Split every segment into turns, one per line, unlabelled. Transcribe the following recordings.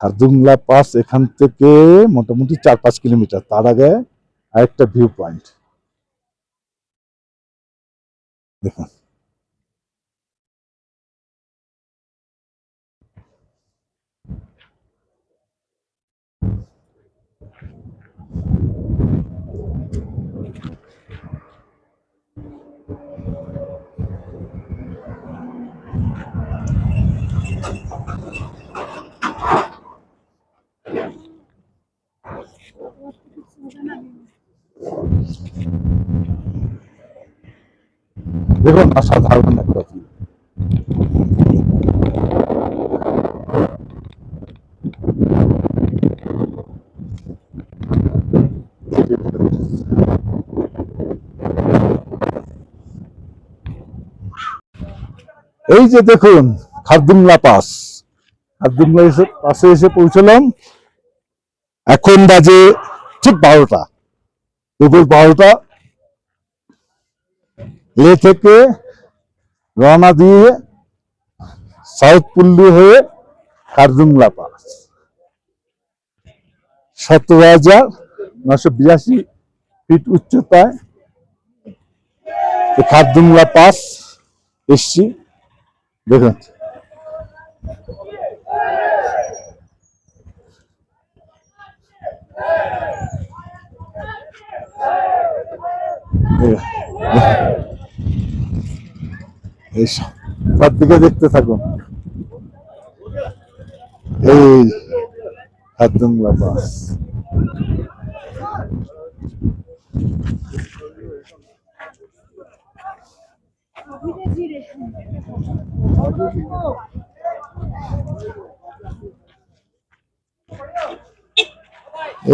Khardungla pass এখান থেকে মোটামুটি চার পাঁচ কিলোমিটার। তার আগে আরেকটা ভিউ পয়েন্ট দেখুন। দেখুন একটা। এই যে দেখুন খারদুংলা পাস খারদুংলা পাশে এসে পৌঁছলাম এখন বাজে ঠিক বারোটা। দুপুর বারোটা। লে থেকে রওনা দিয়ে সাউথ পুল্লি হয়ে কার্দুংলা পাস সতেরো হাজার নশো বিরাশি ফিট উচ্চতায় এই খারদুংলা পাস এসছি। দেখুন। এই দিকে দেখতে থাকুন। এই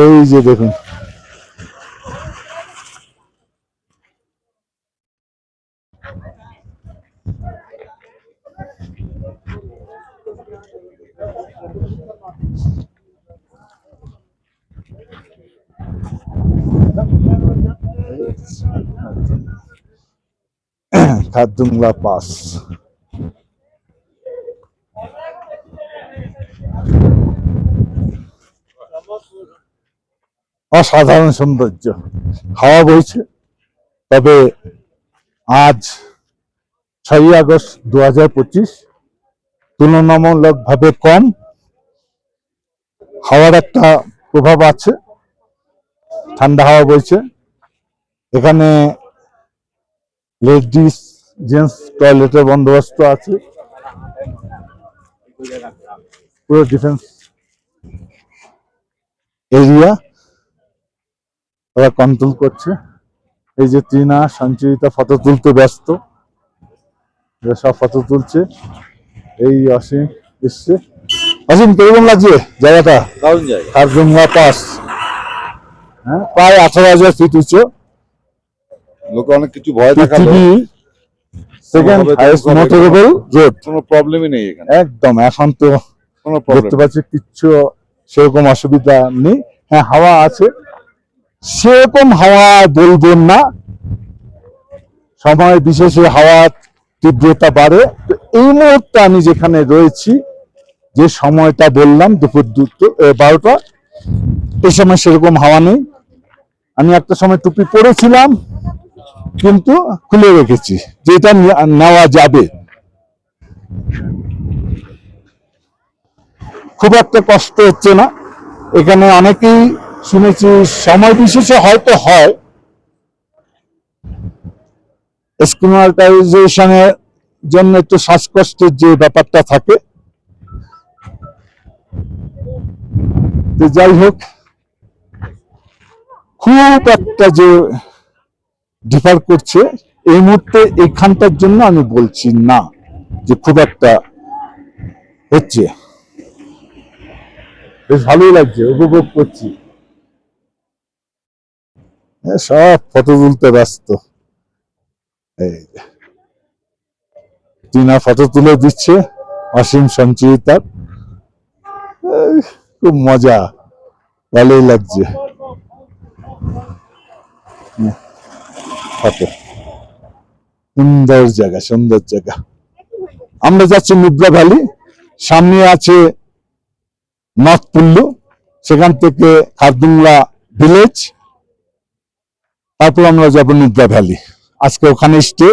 এই যে দেখুন। খারদুংলা পাস অসাধারণ সৌন্দর্য। হাওয়া বইছে। তবে আজ ছয়ই আগস্ট দু হাজার পঁচিশ তুলনামূলকভাবে কম। হাওয়ার একটা প্রভাব আছে। ঠান্ডা হাওয়া বইছে। এখানে লেডিস জেন্টস টয়লেটের বন্দোবস্ত আছে। পুরো ডিফেন্স এরিয়া ওরা কন্ট্রোল করছে। এই যে টিনা সঞ্চয়িতা ফটো তুলতে ব্যস্ত। সব ফটো তুলছে। এই অসীম এসছে। অসীম কীরকম লাগছে জায়গাটা?
দারুণ জায়গা।
খারদুংলা পাস। হ্যাঁ প্রায় আঠারো হাজার ফিট উঁচু।
লোকে অনেক কিছু ভয় দেখাল।
সেকেন্ড
কোনোভাবে
মোটরেবল রোড
কোনো প্রবলেমই নেই এখানে।
একদম এখন তো
কোনো প্রবলেম
দেখতে কিচ্ছু সেরকম অসুবিধা নেই। হ্যাঁ হাওয়া আছে। সেরকম হাওয়া বলব না। সময় বিশেষে হাওয়া তীব্রতা বাড়ে। তো এই মুহূর্তে আমি যেখানে রয়েছি যে সময়টা বললাম দুপুর দুটো বারোটা এই সময় সেরকম হাওয়া নেই। আমি একটা সময় টুপি পরেছিলাম। কিন্তু খুলে রেখেছি যেটা নেওয়া যাবে। খুব একটা কষ্ট হচ্ছে না। এখানে অনেকেই শুনেছি, সময় বিশেষে হয়তো হয়। স্কুমাটাইজেশনের জন্য একটু শ্বাসকষ্টের যে ব্যাপারটা থাকে। যাই হোক, খুব একটা যে ডিফার করছে এই মুহূর্তে এখানটার জন্য আমি বলছি না যে খুব একটা হচ্ছে। বেশ ভালোই লাগছে উপভোগ করছি। এ, সব ফটো তুলতে ব্যস্ত। টিনা ফটো তুলে দিচ্ছে অসীম সঞ্চয়িতার খুব মজা ভালোই লাগছে। ফটো সুন্দর জায়গা সুন্দর জায়গা। আমরা যাচ্ছি মুদ্রা ভ্যালি, সামনে আছে নর্থ পুল্লু সেখান থেকে খারদুংলা ভিলেজ, তারপর আমরা যাব নুব্রা ভ্যালি। আজকে ওখানে স্টে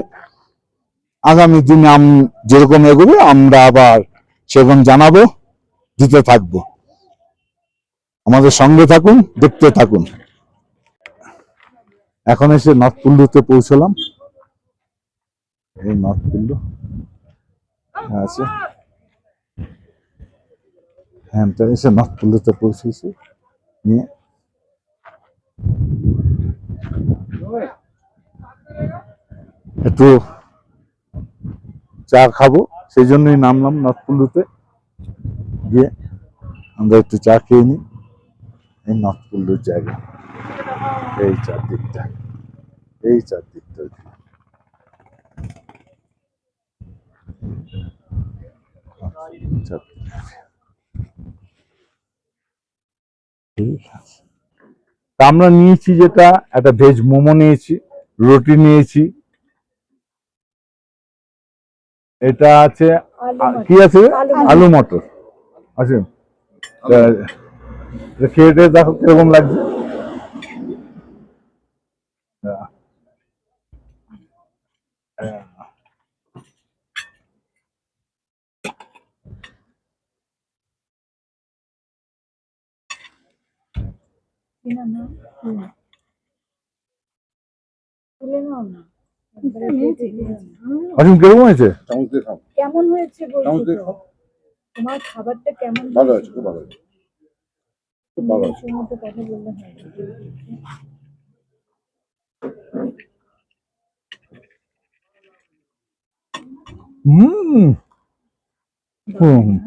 আগামী দিনে আম যেরকম এগোবে, আমরা আবার সেরকম জানাব, দিতে থাকব। আমাদের সঙ্গে থাকুন, দেখতে থাকুন। এখন এসে নর্থ পুল্লুতে পৌঁছলাম। এই নর্থ পুল্লু আছে। হ্যাঁ এসে নর্থ পুল্লুতে পৌঁছেছি। নিয়ে। একটু চা খাব, সেই জন্যই নামলাম নর্থ পুল্লুতে গিয়ে আমরা একটু চা খেয়ে নিই। এই নর্থ পুল্লুর জায়গা। এই চারদিকটা এই চারদিকটা আমরা নিয়েছি যেটা একটা ভেজ মোমো নিয়েছি রুটি নিয়েছি। এটা আছে কি আছে? আলু মটর। আছে? খেয়ে দেখো কীরকম লাগছে।
তুলে নাও না।
অসীম কীরকম হয়েছে?
চামচ দিয়ে খাও।
কেমন হয়েছে
চামচ দিয়ে খাও।
তোমার খাবারটা কেমন
ভালো আছে খুব ভালো আছে খুব ভালো আছে
মতো কথা বললে হয়
হুম। হুম হুম।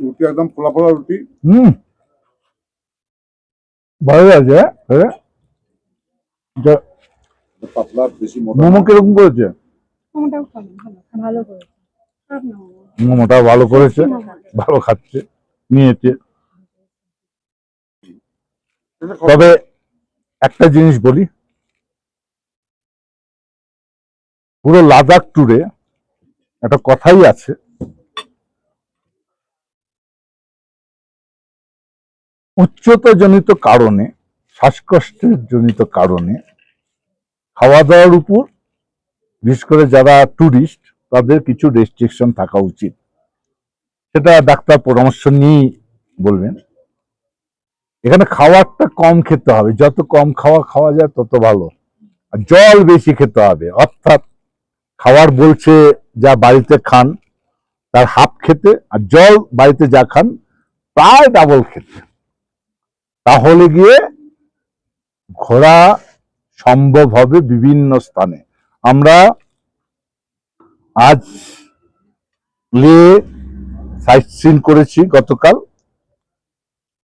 রুটি একদম ফোলা ফোলা রুটি।
হুম। ভালো আছে হ্যাঁ এটা
পাতলা বেশি মোটা
মোমো কীরকম করেছে?
মোটাও ভালো ভালো। ভালো করেছে। খারাপ না মোমো।
মোমোটা ভালো করেছে ভালো খাচ্ছে নিয়েছে। তবে একটা জিনিস বলি পুরো লাদাখ ট্যুরে একটা কথাই আছে উচ্চতা জনিত কারণে শ্বাসকষ্টের জনিত কারণে খাওয়া দাওয়ার উপর, বিশেষ করে যারা ট্যুরিস্ট তাদের কিছু রেস্ট্রিকশন থাকা উচিত। সেটা ডাক্তার পরামর্শ নিয়েই বলবেন। এখানে খাবারটা কম খেতে হবে। যত কম খাওয়া খাওয়া যায়, তত ভালো। আর জল বেশি খেতে হবে। অর্থাৎ খাবার বলছে, যা বাড়িতে খান, তার হাফ খেতে, আর জল বাড়িতে যা খান প্রায় ডাবল খেতে। তাহলে গিয়ে ঘোরা সম্ভব হবে বিভিন্ন স্থানে। আমরা আজ লে সাইট সিন করেছি গতকাল।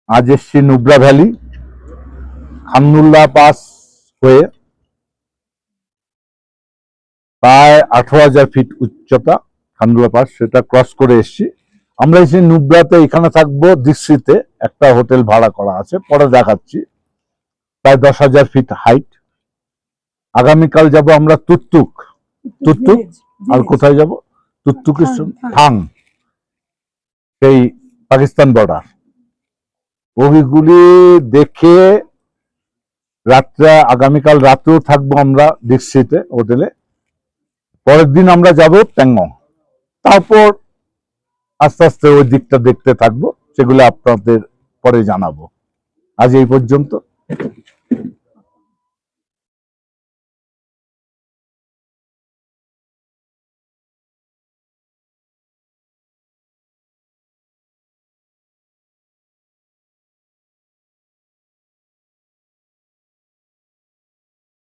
আজ এসছি নুব্রা ভ্যালি খামনুল্লাহ পাস হয়ে প্রায় আঠারো হাজার ফিট উচ্চতা খামনুল্লাহ পাস, সেটা ক্রস করে এসছি। আমরা এসে নুব্রাতে এখানে থাকব দৃষ্টিতে একটা হোটেল ভাড়া করা আছে পরে দেখাচ্ছি। প্রায় দশ হাজার ফিট হাইট আগামীকাল যাব আমরা তুত্তুক তুত্তুক আর কোথায় যাব? তুত্তুকের থাং, সেই পাকিস্তান বর্ডার ওইগুলি দেখে রাত্রে আগামীকাল রাত্রেও থাকব আমরা দীক্ষিতে হোটেলে। পরের দিন আমরা যাব প্যাংং তারপর আস্তে আস্তে ওই দিকটা দেখতে থাকব সেগুলো আপনাদের পরে জানাব। আজ এই পর্যন্ত।